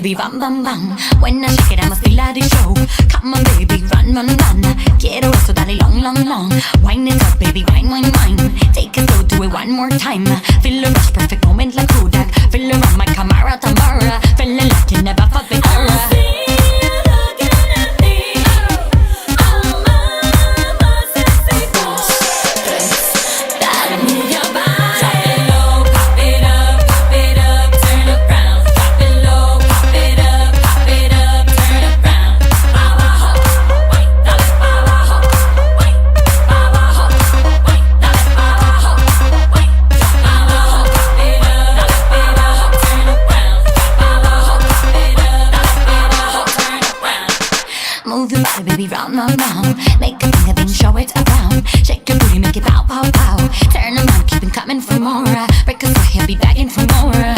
baby, bam, bam, bam. When I look it, I'm a feel like a show. Come on, baby, run, run, run. Quiero esto, dale, long, long, long. Wind it up, baby, wine, wine, wine. Take a go, do it one more time. Feel the rush, baby, round, my round. Make a thing a thing, show it around. Shake your booty, make it bow, bow, bow. Turn around, keep it coming for more. Break a sweat, he'll be begging for more.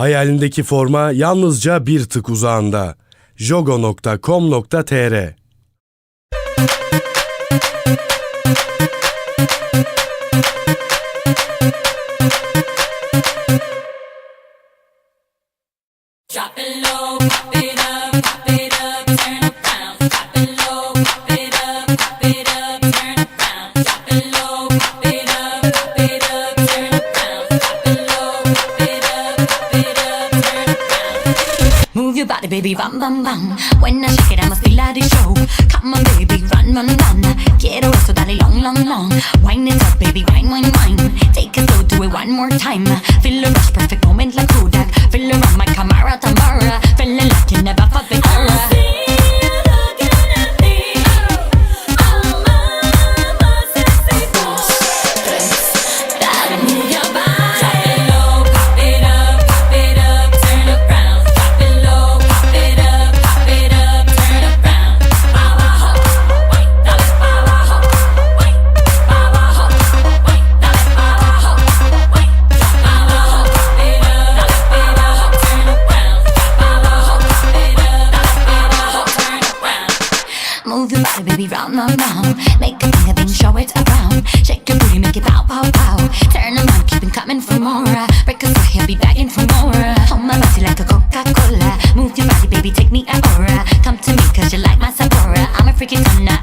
Hayalindeki forma yalnızca bir tık uzağında. jogo.com.tr Drop it low, pop it up, pop baby, bam, bam, bam. When I look at I'm a feel out show. Come on, baby, run, run, run. Quiero eso, dale long, long, long. Wine it up, baby, wine, wine, wine. Take a slow, do it one more time. Feel a rush, perfect moment like Kodak. Feel around my camera, Tamara. Feeling like you never felt before. down. Make them bang a bing, show it around. Shake your booty, make it bow, bow, bow. Turn on, keep them coming for more. Break a sweat, he'll be begging for more. Hold my body like a Coca Cola. Move your body, baby, take me a. Come to me, cause you like my Sephora. I'm a freaking dumb